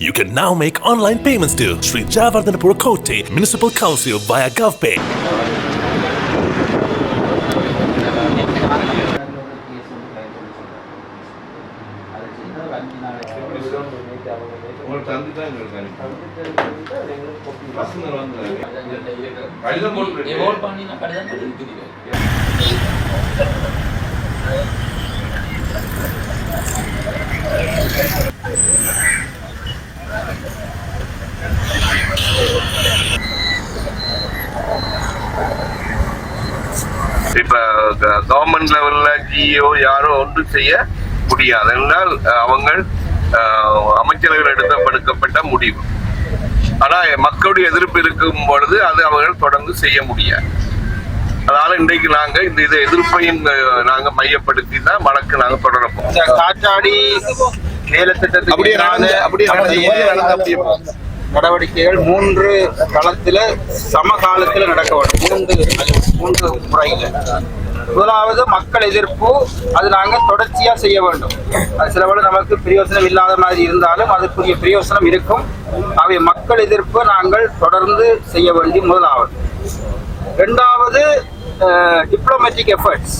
You can now make online payments to Sri Jayavardhanapura Kotte Municipal Council via GovPay. உங்களுக்கு தந்து தான் எங்களுக்கு அனுப்பி பசங்க வந்து கடிதம் போட்டு ஓட் பண்ணி நான் கடிதம் இருக்குது Government லெவல்ல ஜிஓ யாரோ ஒன்று செய்ய முடியாது. என்றால் அவங்க அமைச்சர்கள் எடுக்கப்பட்ட முடிவு. ஆனா மக்களுடைய எதிர்ப்பு இருக்கும் பொழுது அது அவர்கள் தொடர்ந்து செய்ய முடியாது. அதனால இன்றைக்கு நாங்க இந்த இது எதிர்ப்பையும் நாங்க மையப்படுத்தி தான் வழக்கு நாங்க தொடரப்போம் காற்றாடி வேலை அப்படியே நடவடிக்கைகள் மூன்று களத்தில் சமகாலத்தில் நடக்க வேண்டும். மூன்று மூன்று முறையில். முதலாவது மக்கள் எதிர்ப்பு. அது நாங்கள் தொடர்ச்சியாக செய்ய வேண்டும். அது சில வேளை நமக்கு பிரயோசனம் இல்லாத மாதிரி இருந்தாலும் அதுக்குரிய பிரயோசனம் இருக்கும். அவை மக்கள் எதிர்ப்பு நாங்கள் தொடர்ந்து செய்ய வேண்டிய முதலாவது. ரெண்டாவது டிப்ளமேட்டிக் எஃபர்ட்ஸ்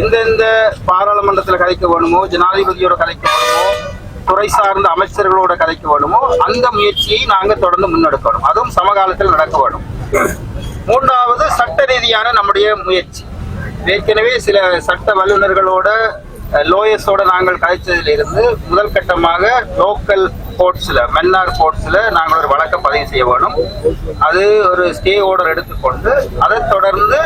எந்தெந்த பாராளுமன்றத்தில் கலைக்க வேணுமோ ஜனாதிபதியோட கலைக்க வேணுமோ துறை சார்ந்த அமைச்சர்களோட கதைக்கு வேணுமோ அந்த முயற்சியை நாங்கள் தொடர்ந்து முன்னெடுக்கணும். அதுவும் சமகாலத்தில் நடக்க வேணும். மூன்றாவது சட்ட ரீதியான நம்முடைய முயற்சி. ஏற்கனவே சில சட்ட வல்லுநர்களோட லோயர்ஸோட நாங்கள் கதைச்சதில் இருந்து முதல் கட்டமாக லோக்கல் கோர்ட்ஸில் மன்னார் கோர்ட்ஸில் நாங்கள் ஒரு வழக்கை பதிவு செய்ய வேணும். அது ஒரு ஸ்டே ஆர்டர் எடுத்துக்கொண்டு அதைத் தொடர்ந்து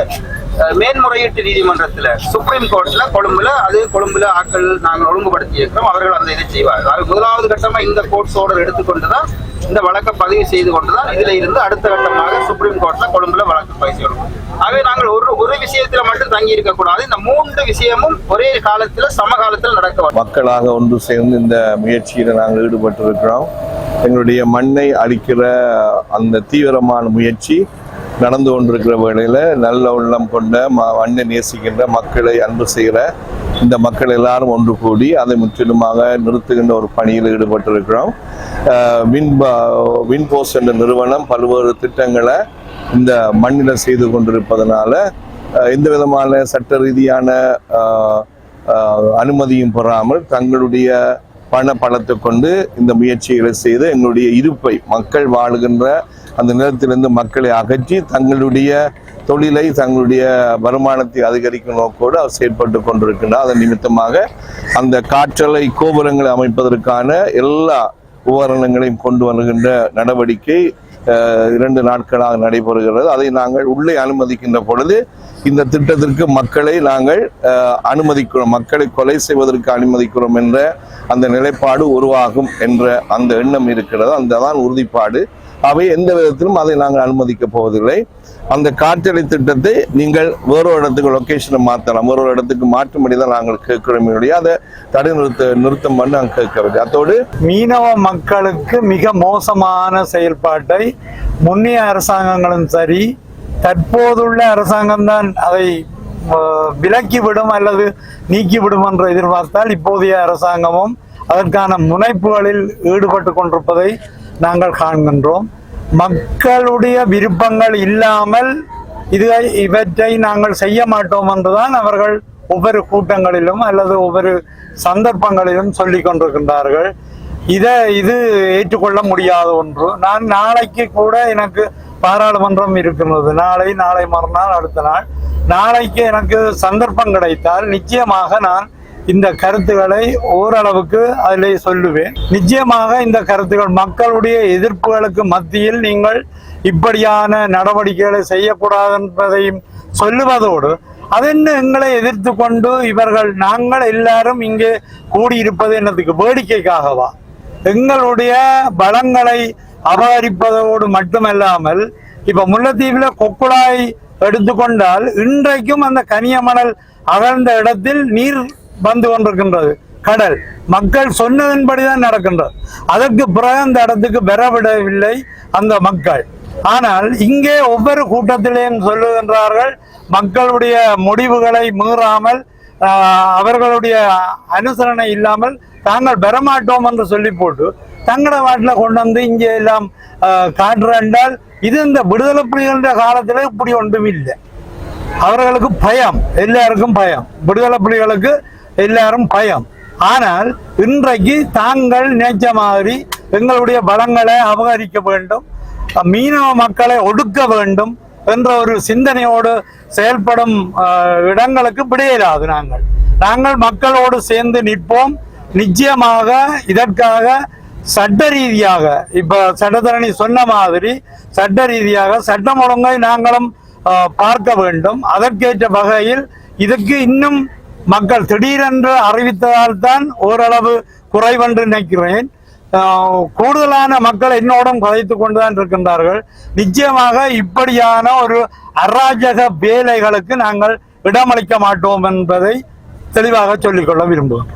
மேன்முறையீட்டு நீதிமன்றத்தில் சுப்ரீம் கோர்ட்ல கொழும்புல அது கொழும்புல ஆட்கள் நாங்கள் ஒழுங்குபடுத்தி இருக்கிறோம் அவர்கள் அந்த இதை செய்வார்கள். அது முதலாவது கட்டமா இந்த கோர்ட்ஸ் ஆர்டர் எடுத்துக்கொண்டு தான் இந்த வழக்கை பதிவு செய்து கொண்டு தான் இதுல இருந்து அடுத்த கட்டமாக சுப்ரீம் கோர்ட்ல கொழும்புல வழக்கு பதிவு செய்யணும். ஆகவே நாங்கள் ஒரு ஒரு விஷயத்துல மட்டும் தங்கி இருக்க கூடாது. இந்த மூன்று விஷயமும் ஒரே காலத்துல சமகாலத்தில் நடக்க மக்களாக ஒன்று சேர்ந்து இந்த முயற்சியில் நாங்கள் ஈடுபட்டிருக்கிறோம். எங்களுடைய மண்ணை அழிக்கிற அந்த தீவிரமான முயற்சி நடந்து கொண்டிருக்கிற வேளையில் நல்ல உள்ளம் கொண்ட ம மண்ணை நேசிக்கின்ற மக்களை அன்பு செய்கிற இந்த மக்கள் எல்லாரும் ஒன்று கூடி அதை முற்றிலுமாக நிறுத்துகின்ற ஒரு பணியில் ஈடுபட்டிருக்கிறோம். அஹ் வின் வின்போஸ் என்ற நிறுவனம் பல்வேறு திட்டங்களை இந்த மண்ணில் செய்து கொண்டிருப்பதனால எந்த விதமான சட்ட ரீதியான அனுமதியும் பெறாமல் தங்களுடைய பண பலத்தை கொண்டு இந்த முயற்சிகளை செய்து எங்களுடைய இருப்பை மக்கள் வாழுகின்ற அந்த நிலத்திலிருந்து மக்களை அகற்றி தங்களுடைய தொழிலை தங்களுடைய வருமானத்தை அதிகரிக்கும் நோக்கோடு அவர் செயற்பட்டு கொண்டிருக்கின்றார். அதன் நிமித்தமாக அந்த காற்றலை கோபுரங்களை அமைப்பதற்கான எல்லா உபகரணங்களையும் கொண்டு வருகின்ற நடவடிக்கை இரண்டு நாட்களாக நடைபெறுகிறது. அதை நாங்கள் உள்ளே அனுமதிக்கின்ற பொழுது இந்த திட்டத்திற்கு மக்களை நாங்கள் அனுமதிக்கிறோம். மக்களை கொலை செய்வதற்கு அனுமதிக்கிறோம் என்ற அந்த நிலைப்பாடு உருவாகும் என்ற அந்த எண்ணம் இருக்கிறது. அந்த தான் உறுதிப்பாடு. அவை எந்த விதத்திலும் அதை நாங்கள் அனுமதிக்கப் போவதில்லை. அந்த காற்றலை திட்டத்தை நீங்கள் வேறொரு இடத்துக்கு லொக்கேஷனை மாற்றலாம். வேறொரு இடத்துக்கு மாற்றும்படி தான் நாங்கள் கேட்கிறோம். ஒழிய அதை தடை நிறுத்த நிறுத்தம் பண்ணி நாங்கள் கேட்கவில்லை அதோடு மீனவ மக்களுக்கு மிக மோசமான செயல்பாட்டை முன்னைய அரசாங்கங்களும் சரி தற்போதுள்ள அரசாங்கம் தான் அதை விலக்கிவிடும் அல்லது நீக்கிவிடும் என்று எதிர்பார்த்தால் இப்போதைய அரசாங்கமும் அதற்கான முனைப்புகளில் ஈடுபட்டு கொண்டிருப்பதை நாங்கள் காண்கின்றோம். மக்களுடைய விருப்பங்கள் இல்லாமல் இது இவற்றை நாங்கள் செய்ய மாட்டோம் என்றுதான் அவர்கள் ஒவ்வொரு கூட்டங்களிலும் அல்லது ஒவ்வொரு சந்தர்ப்பங்களிலும் சொல்லிக் கொண்டிருக்கின்றார்கள். இதை இது ஏற்றுக்கொள்ள முடியாத ஒன்று. நான் நாளைக்கு கூட எனக்கு பாராளுமன்றம் இருக்கின்றது. நாளை நாளை மறுநாள் அடுத்த நாள். நாளைக்கு எனக்கு சந்தர்ப்பம் கிடைத்தால் நிச்சயமாக நான் இந்த கருத்துக்களை ஓரளவுக்கு அதில் சொல்லுவேன். நிச்சயமாக இந்த கருத்துக்கள் மக்களுடைய எதிர்ப்புகளுக்கு மத்தியில் நீங்கள் இப்படியான நடவடிக்கைகளை செய்யக்கூடாது என்பதையும் சொல்லுவதோடு அதென்ன எங்களை எதிர்த்து கொண்டு இவர்கள் நாங்கள் எல்லாரும் இங்கே கூடியிருப்பது என்னதுக்கு வேடிக்கைக்காகவா? எங்களுடைய பலங்களை அபகரிப்பதோடு மட்டுமல்லாமல் இப்ப முல்லைத்தீவில் கொக்குழாய் எடுத்துக்கொண்டால் இன்றைக்கும் அந்த கனியமணல் அகழ்ந்த இடத்தில் நீர் வந்து கொண்டிருக்கின்றது. கடல். மக்கள் சொன்னதன்படிதான் நடக்கின்றது. அதற்கு பிறகு அந்த இடத்துக்கு பெறவிடவில்லை அந்த மக்கள். ஆனால் இங்கே ஒவ்வொரு கூட்டத்திலேயும் சொல்லுகின்றார்கள் மக்களுடைய முடிவுகளை மீறாமல் ஆஹ், அவர்களுடைய அனுசரணை இல்லாமல் தாங்கள் பெறமாட்டோம் என்று சொல்லி போட்டு தங்கள நாட்டில் கொண்டு வந்து இங்கே எல்லாம் காட்டுறாண்டால் இது இந்த விடுதலை புலிகளுடைய காலத்தில் இப்படி ஒன்றும் இல்லை. அவர்களுக்கு பயம் எல்லாருக்கும் பயம். விடுதலை புலிகளுக்கு எல்லாரும் பயம். ஆனால் இன்றைக்கு தாங்கள் நினைச்ச மாதிரி எங்களுடைய பலங்களை அபகரிக்க வேண்டும் மீனவ மக்களை ஒடுக்க வேண்டும் என்ற ஒரு சிந்தனையோடு செயல்படும் இடங்களுக்கு விடையிலாது நாங்கள். நாங்கள் மக்களோடு சேர்ந்து நிற்போம். நிச்சயமாக இதற்காக சட்ட ரீதியாக இப்ப சட்டத்தரணி சொன்ன மாதிரி சட்ட ரீதியாக சட்டம் ஒழுங்கை நாங்களும் பார்க்க வேண்டும். அதற்கேற்ற வகையில் இதுக்கு இன்னும் மக்கள் திடீரென்று அறிவித்ததால் தான் ஓரளவு குறைவென்று நினைக்கிறேன். கூடுதலான மக்கள் என்னோடும் கதைத்து கொண்டுதான் இருக்கின்றார்கள். நிச்சயமாக இப்படியான ஒரு அராஜக வேலைகளுக்கு நாங்கள் இடமளிக்க மாட்டோம் என்பதை தெளிவாக சொல்லிக்கொள்ள விரும்புகிறோம்.